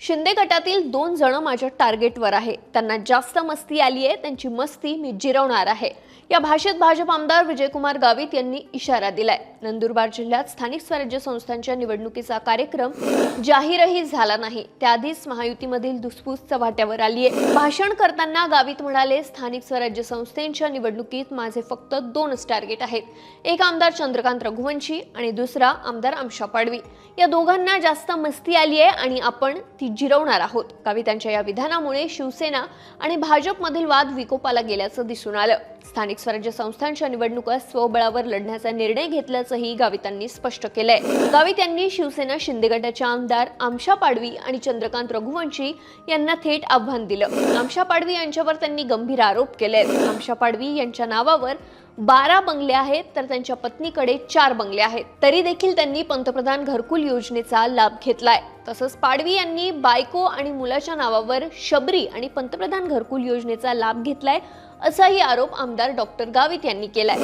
शिंदे गटातील दोन जण माझ्या टार्गेटवर आहे. त्यांना जास्त मस्ती आली आहे. त्यांची मस्ती मी जिरवणार आहे. या भाषेत भाजप आमदार विजयकुमार गावित यांनी इशारा दिलाय. नंदुरबार जिल्ह्यात स्थानिक स्वराज्य संस्थांच्या निवडणुकीचा कार्यक्रम जाहीरही झाला नाही. त्याआधीच महायुतीमधील धुसफूस चव्हाट्यावर आली आहे. भाषण करताना गावित म्हणाले स्थानिक स्वराज्य संस्थेच्या निवडणुकीत माझे फक्त दोनच टार्गेट आहेत. एक आमदार चंद्रकांत रघुवंशी आणि दुसरा आमदार आमशा पाडवी. या दोघांना जास्त मस्ती आली आहे आणि आपण ती जिरवणार आहोत. कवितांच्या या विधानामुळे शिवसेना आणि भाजपमधील वाद विकोपाला गेल्याचं दिसून आलं. स्थानिक स्वराज्य संस्थांच्या निवडणुका स्वबळावर लढण्याचा निर्णय घेतल्याचंही गावितांनी स्पष्ट केलंय. गावित यांनी शिवसेना शिंदे गटाच्या आमदार आमशा पाडवी आणि चंद्रकांत रघुवंशी यांना थेट आव्हान दिलं. आमशा पाडवी यांच्यावर त्यांनी गंभीर आरोप केले आमशा पाडवी यांच्या नावावर बारा बंगले आहेत तर त्यांच्या पत्नीकडे चार बंगले आहेत. तरी देखील त्यांनी पंतप्रधान घरकुल योजनेचा लाभ घेतलाय. तसंच पाडवी यांनी बायको आणि मुलाच्या नावावर शबरी आणि पंतप्रधान घरकुल योजनेचा लाभ घेतलाय असाही आरोप आमदार डॉक्टर गावित यांनी केलाय.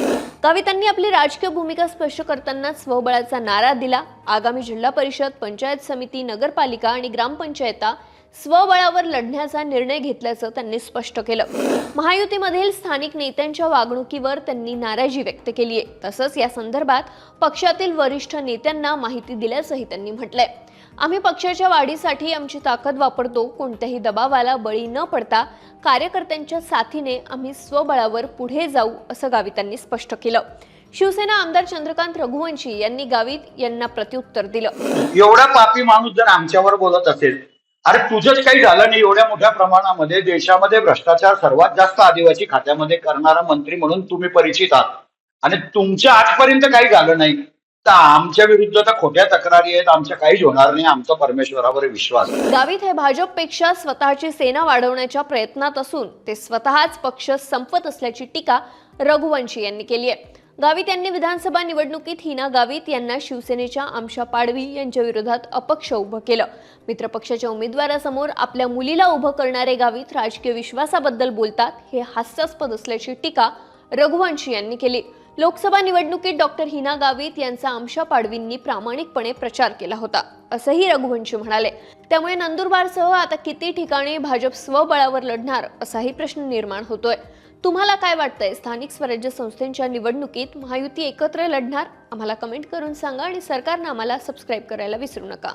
गावितांनी आपली राजकीय भूमिका स्पष्ट करताना स्वबळाचा नारा दिला. आगामी जिल्हा परिषद पंचायत समिती नगरपालिका आणि ग्रामपंचायता स्वबळावर लढण्याचा निर्णय घेतल्याचं त्यांनी स्पष्ट केलं. महायुतीमधील स्थानिक नेत्यांच्या वागणुकीवर त्यांनी नाराजी व्यक्त केली आहे तसंच या संदर्भात पक्षातील वरिष्ठ नेत्यांना माहिती दिल्याचंही त्यांनी म्हटलंय. आम्ही पक्षाच्या वाढीसाठी आमची ताकद वापरतो कोणत्याही दबावाला बळी न पडता कार्यकर्त्यांच्या साथीने आम्ही स्वबळावर पुढे जाऊ असं गावितांनी स्पष्ट केलं. शिवसेना आमदार चंद्रकांत रघुवंशी यांनी गावित यांना प्रत्युत्तर दिलं. एवढा पापी माणूस जर आमच्यावर बोलत असेल अरे तुझंच काही झालं नाही एवढ्या मोठ्या प्रमाणामध्ये. देशामध्ये भ्रष्टाचार सर्वात जास्त आदिवासी खात्यामध्ये करणारा मंत्री म्हणून तुम्ही परिचित आहात. आणि तुमच्या आजपर्यंत काही झालं नाही. तर आमच्या विरुद्ध तर खोट्या तक्रारी आहेत. आमच्या काहीच होणार नाही. आमचा परमेश्वरावर विश्वास गावित हे भाजपपेक्षा स्वतःची सेना वाढवण्याच्या प्रयत्नात असून ते स्वतःच पक्ष संपत असल्याची टीका रघुवंशी यांनी केली आहे. गावित यांनी विधानसभा निवडणुकीत हिना गावित यांना शिवसेनेच्या आमशा पाडवी यांच्या विरोधात अपक्ष उभं केलं. मित्रपक्षाच्या उमेदवारासमोर आपल्या मुलीला उभं करणारे गावित राजकीय विश्वासाबद्दल बोलतात हे हास्यास्पद असल्याची टीका रघुवंशी यांनी केली. लोकसभा निवडणुकीत डॉक्टर हिना गावित यांचा आमशा पाडवींनी प्रामाणिकपणे प्रचार केला होता असंही रघुवंशी म्हणाले. त्यामुळे नंदुरबारसह आता किती ठिकाणी भाजप स्वबळावर लढणार असाही प्रश्न निर्माण होतोय. तुम्हाला काय वाटतंय? स्थानिक स्वराज्य संस्थेच्या निवडणुकीत महायुती एकत्र लढणार? आम्हाला कमेंट करून सांगा आणि सरकारनं आम्हाला सबस्क्राईब करायला विसरू नका.